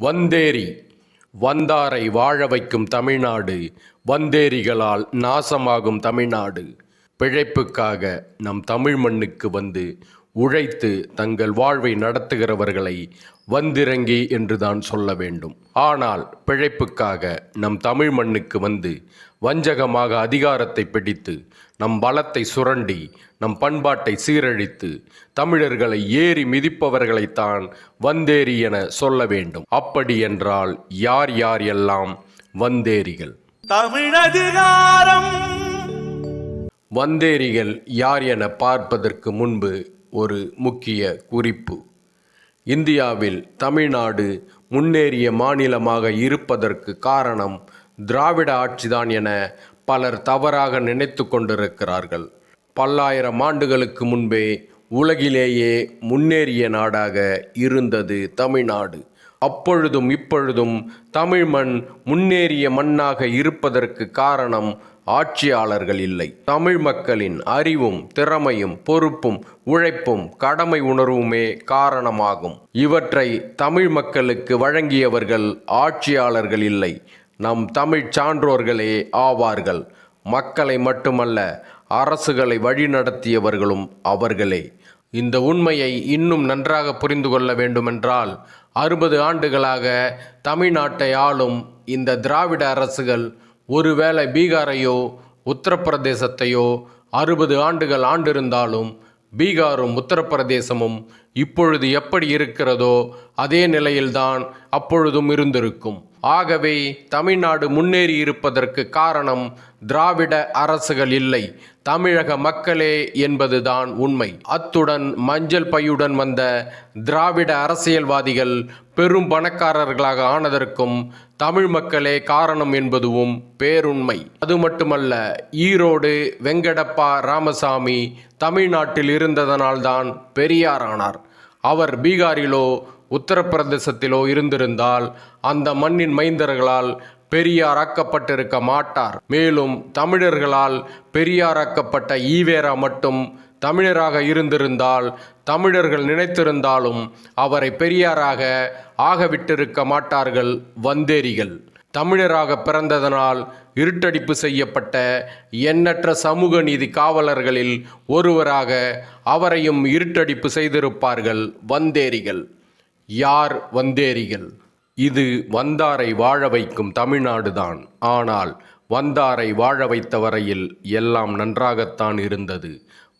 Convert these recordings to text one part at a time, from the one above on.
வந்தேரி. வந்தாரை வாழ வைக்கும் தமிழ்நாடு வந்தேரிகளால் நாசமாகும் தமிழ்நாடு. பிழைப்புக்காக நம் தமிழ் மண்ணுக்கு வந்து உழைத்து தங்கள் வாழ்வை நடத்துகிறவர்களை வந்திறங்கி என்றுதான் சொல்ல வேண்டும். ஆனால் பிழைப்புக்காக நம் தமிழ் மண்ணுக்கு வந்து வஞ்சகமாக அதிகாரத்தை பிடித்து நம் பலத்தை சுரண்டி நம் பண்பாட்டை சீரழித்து தமிழர்களை ஏறி மிதிப்பவர்களைத்தான் வந்தேரி என சொல்ல வேண்டும். அப்படி என்றால் யார் யார் எல்லாம் வந்தேரிகள் தமிழதிகாரம் வந்தேரிகள் யார் என பார்ப்பதற்கு முன்பு ஒரு முக்கிய குறிப்பு. இந்தியாவில் தமிழ்நாடு முன்னேறிய மாநிலமாக இருப்பதற்கு காரணம் திராவிட ஆட்சிதான் என பலர் தவறாக நினைத்து கொண்டிருக்கிறார்கள். பல்லாயிரம் ஆண்டுகளுக்கு முன்பே உலகிலேயே முன்னேறிய நாடாக இருந்தது தமிழ்நாடு. அப்பொழுதும் இப்பொழுதும் தமிழ் மண் முன்னேறிய மண்ணாக இருப்பதற்கு காரணம் ஆட்சியாளர்கள் இல்லை. தமிழ் மக்களின் அறிவும் திறமையும் பொறுப்பும் உழைப்பும் கடமை உணர்வுமே காரணமாகும். இவற்றை தமிழ் மக்களுக்கு வழங்கியவர்கள் ஆட்சியாளர்கள் இல்லை. நம் தமிழ் சான்றோர்களே ஆவார்கள். மக்களை மட்டுமல்ல அரசுகளை வழிநடத்தியவர்களும் அவர்களே. இந்த உண்மையை இன்னும் நன்றாக புரிந்து கொள்ள வேண்டுமென்றால் அறுபது ஆண்டுகளாக தமிழ்நாட்டை ஆளும் இந்த திராவிட அரசுகள் ஒருவேளை பீகாரையோ உத்தரப்பிரதேசத்தையோ அறுபது ஆண்டுகள் ஆண்டிருந்தாலும் பீகாரும் உத்தரப்பிரதேசமும் இப்பொழுது எப்படி இருக்கிறதோ அதே நிலையில்தான் அப்பொழுதும் இருந்திருக்கும். ஆகவே தமிழ்நாடு முன்னேறி இருப்பதற்கு காரணம் திராவிட அரசுகள் இல்லை. தமிழக மக்களே என்பதுதான் உண்மை. அத்துடன் மஞ்சள் பையுடன் வந்த திராவிட அரசியல்வாதிகள் பெரும் பணக்காரர்களாக ஆனதற்கும் தமிழ் மக்களே காரணம் என்பதுவும் பேருண்மை. அது மட்டுமல்ல ஈரோடு வெங்கடப்பா ராமசாமி தமிழ்நாட்டில் இருந்ததனால்தான் பெரியாரானார் அவர் பீகாரிலோ உத்தரப்பிரதேசத்திலோ இருந்திருந்தால் அந்த மண்ணின் மைந்தர்களால் பெரியாராக்கப்பட்டிருக்க மாட்டார். மேலும் தமிழர்களால் பெரியாராக்கப்பட்ட ஈவேரா மட்டும் தமிழராக இருந்திருந்தால் தமிழர்கள் நினைத்திருந்தாலும் அவரை பெரியாராக ஆகவிட்டிருக்க மாட்டார்கள் வந்தேரிகள். தமிழராக பிறந்ததனால் இருட்டடிப்பு செய்யப்பட்ட எண்ணற்ற சமூக நீதி காவலர்களில் ஒருவராக அவரையும் இருட்டடிப்பு செய்திருப்பார்கள் வந்தேரிகள். யார் வந்தேரிகள்? இது வந்தாரை வாழ வைக்கும் தமிழ்நாடுதான். ஆனால் வந்தாரை வாழ வைத்த வரையில் எல்லாம் நன்றாகத்தான் இருந்தது.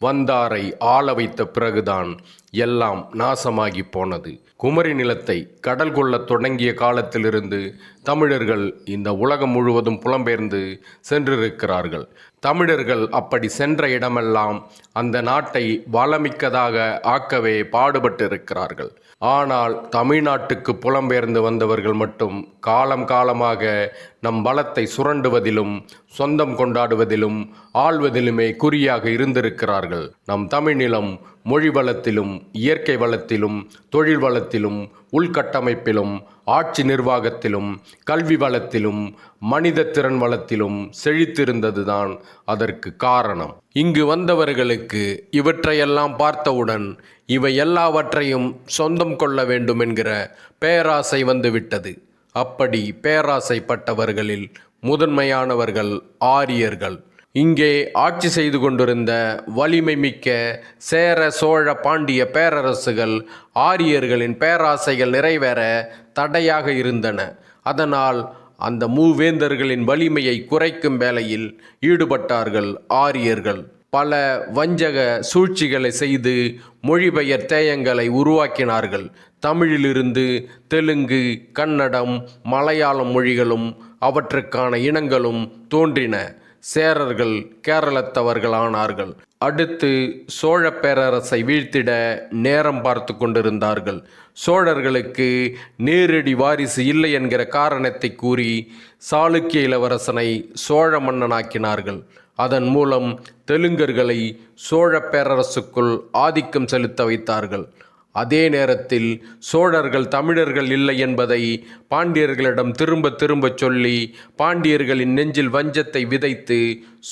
வந்தாரை ஆள வைத்த பிறகுதான் எல்லாம் நாசமாகி போனது. குமரி நிலத்தை கடல் கொள்ளத் தொடங்கிய காலத்திலிருந்து தமிழர்கள் இந்த உலகம் முழுவதும் புலம்பெயர்ந்து சென்றிருக்கிறார்கள். தமிழர்கள் அப்படி சென்ற இடமெல்லாம் அந்த நாட்டை வளமிக்கதாக ஆக்கவே பாடுபட்டிருக்கிறார்கள். ஆனால் தமிழ்நாட்டுக்கு புலம்பெயர்ந்து வந்தவர்கள் மட்டும் காலம் காலமாக நம் பலத்தை சுரண்டுவதிலும் சொந்தம் கொண்டாடுவதிலும் ஆள்வதிலுமே குறியாக இருந்திருக்கிறார்கள். நம் தமிழ்நிலம் மொழி வளத்திலும் இயற்கை வளத்திலும் தொழில் வளத்திலும் உள்கட்டமைப்பிலும் ஆட்சி நிர்வாகத்திலும் கல்வி வளத்திலும் மனித திறன் வளத்திலும் செழித்திருந்ததுதான் அதற்கு காரணம். இங்கு வந்தவர்களுக்கு இவற்றையெல்லாம் பார்த்தவுடன் இவை எல்லாவற்றையும் சொந்தம் கொள்ள வேண்டும் என்கிற பேராசை வந்துவிட்டது. அப்படி பேராசைப்பட்டவர்களில் முதன்மையானவர்கள் ஆரியர்கள். இங்கே ஆட்சி செய்து கொண்டிருந்த வலிமை மிக்க சேர சோழ பாண்டிய பேரரசுகள் ஆரியர்களின் பேராசைகள் நிறைவேற தடையாக இருந்தன. அதனால் அந்த மூவேந்தர்களின் வலிமையை குறைக்கும் வேலையில் ஈடுபட்டார்கள் ஆரியர்கள். பல வஞ்சக சூழ்ச்சிகளை செய்து மொழிபெயர் தேயங்களை உருவாக்கினார்கள். தமிழிலிருந்து தெலுங்கு கன்னடம் மலையாளம் மொழிகளும் அவற்றுக்கான இனங்களும் தோன்றின. சேரர்கள் கேரளத்தவர்களானார்கள். அடுத்து சோழ பேரரசை வீழ்த்திட நேரம் பார்த்து கொண்டிருந்தார்கள். சோழர்களுக்கு நேரடி வாரிசு இல்லை என்கிற காரணத்தை கூறி சாளுக்கிய இளவரசனை சோழ மன்னனாக்கினார்கள். அதன் மூலம் தெலுங்கர்களை சோழ பேரரசுக்குள் ஆதிக்கம் செலுத்த வைத்தார்கள். அதே நேரத்தில் சோழர்கள் தமிழர்கள் இல்லை என்பதை பாண்டியர்களிடம் திரும்ப திரும்ப சொல்லி பாண்டியர்களின் நெஞ்சில் வஞ்சத்தை விதைத்து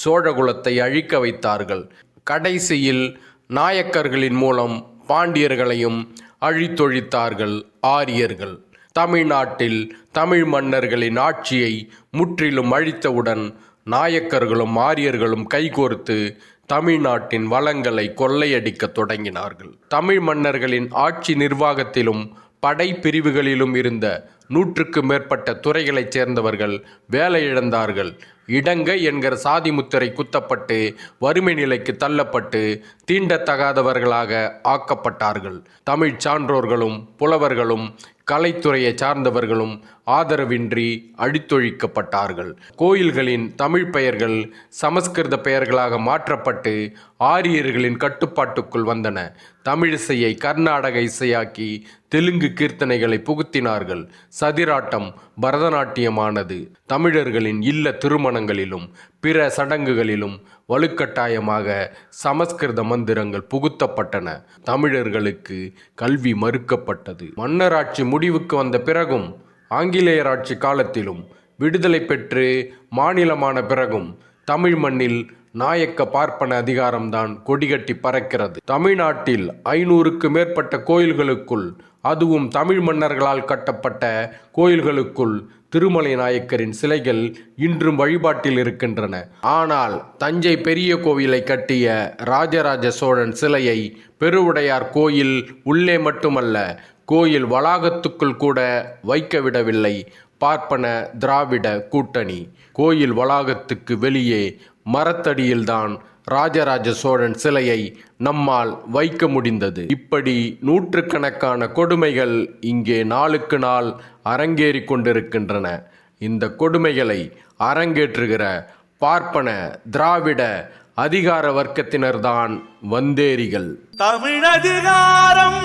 சோழகுலத்தை அழிக்க வைத்தார்கள். கடைசியில் நாயக்கர்களின் மூலம் பாண்டியர்களையும் அழித்தொழித்தார்கள் ஆரியர்கள். தமிழ்நாட்டில் தமிழ் மன்னர்களின் ஆட்சியை முற்றிலும் அழித்தவுடன் நாயக்கர்களும் ஆரியர்களும் கைகோர்த்து தமிழ்நாட்டின் வளங்களை கொள்ளையடிக்க தொடங்கினார்கள். தமிழ் மன்னர்களின் ஆட்சி நிர்வாகத்திலும் படை பிரிவுகளிலும் இருந்த நூற்றுக்கு மேற்பட்ட துறைகளைச் சேர்ந்தவர்கள் வேலை இழந்தார்கள் இடங்கை என்கிற சாதி முத்திரை குத்தப்பட்டு வறுமை நிலைக்கு தள்ளப்பட்டு தீண்டத்தகாதவர்களாக ஆக்கப்பட்டார்கள். தமிழ்ச் சான்றோர்களும் புலவர்களும் கலைத்துறையை சார்ந்தவர்களும் ஆதரவின்றி அழித்தொழிக்கப்பட்டார்கள் கோயில்களின் தமிழ் பெயர்கள் சமஸ்கிருத பெயர்களாக மாற்றப்பட்டு ஆரியர்களின் கட்டுப்பாட்டுக்குள் வந்தன. தமிழிசையை கர்நாடக இசையாக்கி தெலுங்கு கீர்த்தனைகளை புகுத்தினார்கள். சதிராட்டம் பரதநாட்டியமானது. தமிழர்களின் இல்ல திருமணங்களிலும் பிற சடங்குகளிலும் வலுக்கட்டாயமாக சமஸ்கிருத மந்திரங்கள் புகுத்தப்பட்டன. தமிழர்களுக்கு கல்வி மறுக்கப்பட்டது. மன்னராட்சி முடிவுக்கு வந்த பிறகும் ஆங்கிலேயராட்சி காலத்திலும் விடுதலை பெற்று மாநிலமான பிறகும் தமிழ் மண்ணில் நாயக்க பார்ப்பன அதிகாரம்தான் கொடிகட்டி பறக்கிறது. தமிழ்நாட்டில் ஐநூறுக்கு மேற்பட்ட கோயில்களுக்குள் அதுவும் தமிழ் மன்னர்களால் கட்டப்பட்ட கோயில்களுக்குள் திருமலை நாயக்கரின் சிலைகள் இன்றும் வழிபாட்டில் இருக்கின்றன. ஆனால் தஞ்சை பெரிய கோவிலை கட்டிய ராஜராஜ சோழன் சிலையை பெருவுடையார் கோயில் உள்ளே மட்டுமல்ல கோயில் வளாகத்துக்குள் கூட வைக்க விடவில்லை. பார்ப்பன திராவிட கூட்டணி. கோயில் வளாகத்துக்கு வெளியே மரத்தடியில்தான் ராஜராஜ சோழன் சிலையை நம்மால் வைக்க முடிந்தது. இப்படி நூற்றுக்கணக்கான கொடுமைகள் இங்கே நாளுக்கு நாள் அரங்கேறி கொண்டிருக்கின்றன. இந்த கொடுமைகளை அரங்கேற்றுகிற பார்ப்பன திராவிட அதிகார வர்க்கத்தினர்தான் வந்தேரிகள். தமிழதிகாரம்